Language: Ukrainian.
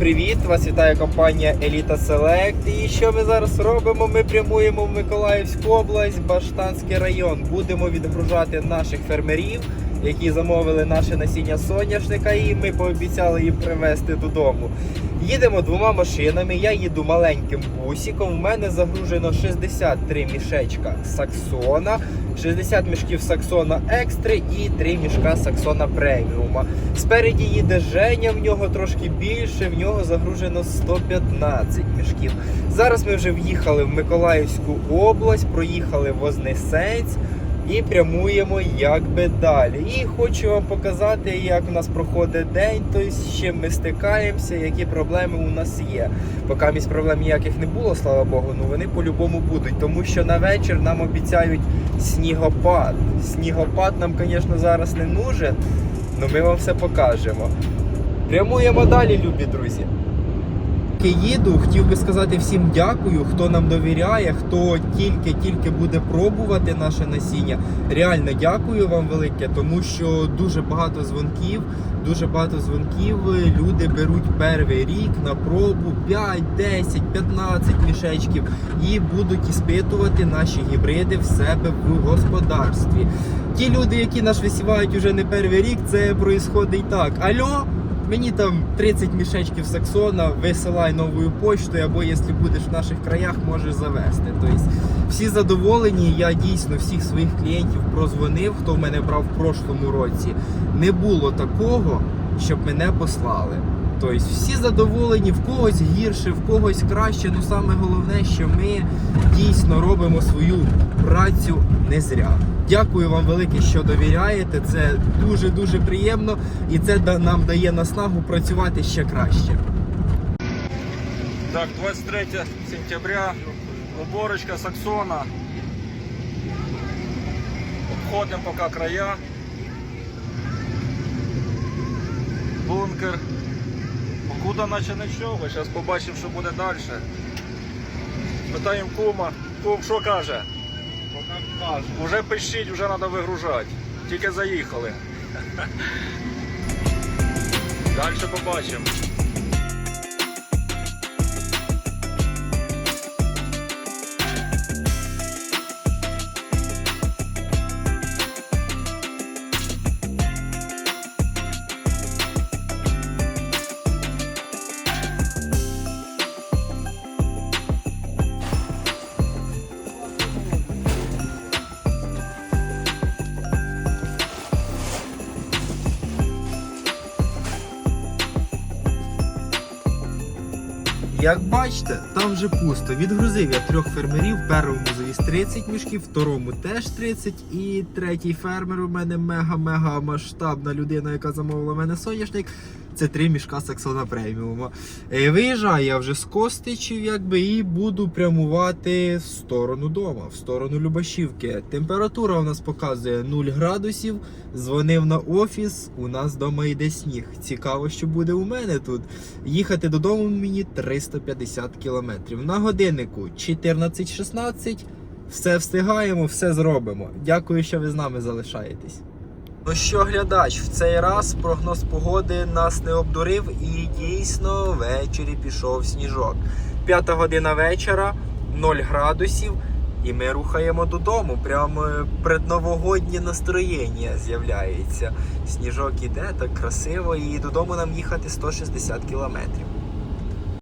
привіт! Вас вітає компанія Еліта Селект. І що ми зараз робимо? Ми прямуємо в Миколаївську область, Баштанський район. Будемо відгружати наших фермерів, які замовили наше насіння соняшника, і ми пообіцяли їм привезти додому. Їдемо двома машинами. Я їду маленьким бусиком. У мене загружено 63 мішечка Саксона, 60 мішків Саксона Екстри і 3 мішка Саксона Преміума. Спереді їде Женя, в нього трошки більше, в нього загружено 115 мішків. Зараз ми вже в'їхали в Миколаївську область, проїхали Вознесенськ і прямуємо якби далі. І хочу вам показати, як у нас проходить день, тобто з чим ми стикаємося, які проблеми у нас є. Поки місць проблем ніяких не було, слава Богу, ну вони по-любому будуть, тому що на вечір нам обіцяють снігопад. Снігопад нам, звісно, зараз не нужен, але ми вам все покажемо. Прямуємо далі, любі друзі. Поки їду, хотів би сказати всім дякую, хто нам довіряє, хто тільки-тільки буде пробувати наше насіння. Реально дякую вам велике, тому що дуже багато дзвонків, дуже багато дзвонків. Люди беруть перший рік на пробу 5, 10, 15 мішечків і будуть іспитувати наші гібриди в себе в господарстві. Ті люди, які нас висівають уже не перший рік, це проїсходить так. Альо, Мені там 30 мішечків саксона, висилай новою почтою, або якщо будеш в наших краях, можеш завести. Тобто всі задоволені. Я дійсно всіх своїх клієнтів прозвонив, хто в мене брав в прошлому році. Не було такого, щоб мене послали. Тобто всі задоволені, в когось гірше, в когось краще. Ну саме головне, що ми дійсно робимо свою працю не зря. Дякую вам велике, що довіряєте. Це дуже дуже приємно і це нам дає наснагу працювати ще краще. Так, 23 сентября, уборочка Саксона. Обходимо поки края. Бункер. Покуда наче нічого, зараз побачимо, що буде далі. Питаємо кума. Кум, що каже? Уже пищить, вже треба вигружати. Тільки заїхали. Далі побачимо. Як бачите, там вже пусто. Відгрузив я трьох фермерів. Першому завіз 30 мішків, второму теж 30. І третій фермер у мене мега-мега масштабна людина, яка замовила мене соняшник. Це три мішка Саксона преміума. Е, Виїжджаю я вже з Костичів, якби, і буду прямувати в сторону дома, в сторону Любашівки. Температура у нас показує 0 градусів. Дзвонив на офіс. У нас вдома йде сніг. Цікаво, що буде у мене тут. Їхати додому мені 350 кілометрів. На годиннику 14.16. Все встигаємо, все зробимо. Дякую, що ви з нами залишаєтесь. Ну що, глядач, в цей раз прогноз погоди нас не обдурив і дійсно ввечері пішов сніжок. П'ята година вечора, 0 градусів, і ми рухаємо додому. Прямо предновогоднє настроєння з'являється. Сніжок іде так красиво, і додому нам їхати 160 кілометрів.